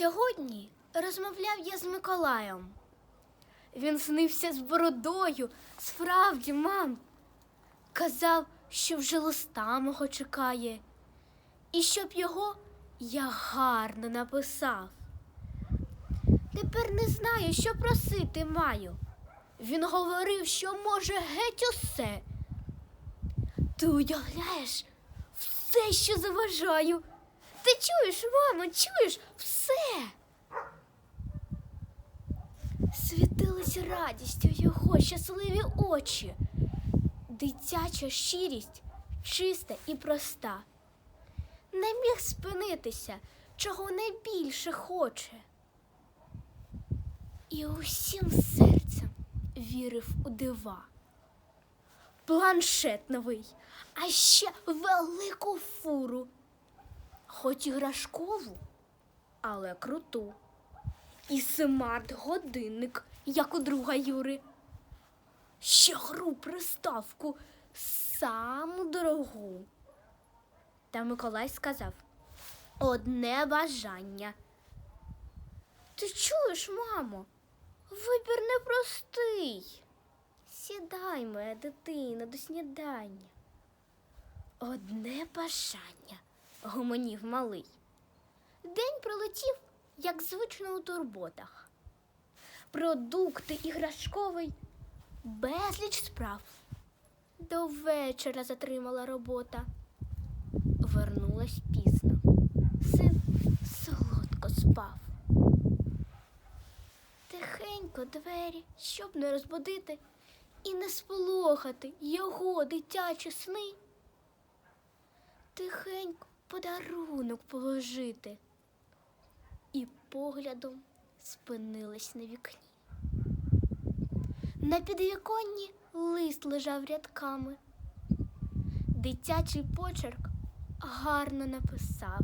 Сьогодні розмовляв я з Миколаєм. Він снився з бородою, справді, мам. Казав, що вже листа мого чекає, і щоб його я гарно написав. Тепер не знаю, що просити маю. Він говорив, що може геть усе. Ти уявляєш все, що заважаю. Ти чуєш, мамо, чуєш все. Світились радістю його щасливі очі, дитяча щирість чиста і проста. Не міг спинитися, чого найбільше хоче. І усім серцем вірив у дива. Планшет новий, а ще велику фуру хоч іграшкову, але круту. І смарт-годинник, як у друга Юри. Ще гру приставку саму дорогу. Та Миколай сказав одне бажання. Ти чуєш, мамо? Вибір непростий. Сідай, моя дитина, до снідання. Одне бажання гомонів малий. День пролетів, як звично у турботах. Продукти іграшковий, безліч справ. До вечора затримала робота. Вернулась пізно. Син солодко спав. Тихенько двері, щоб не розбудити і не сполохати його дитячі сни тихенько подарунок положити. Поглядом спинилась на вікні. На підвіконні лист лежав рядками. Дитячий почерк гарно написав.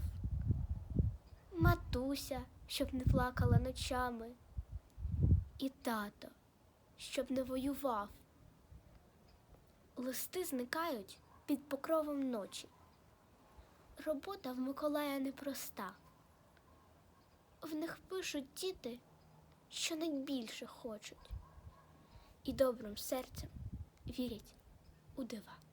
Матуся, щоб не плакала ночами, і тато, щоб не воював. Листи зникають під покровом ночі. Робота в Миколая непроста. Них пишуть діти, що найбільше хочуть, і добрим серцем вірять у дива.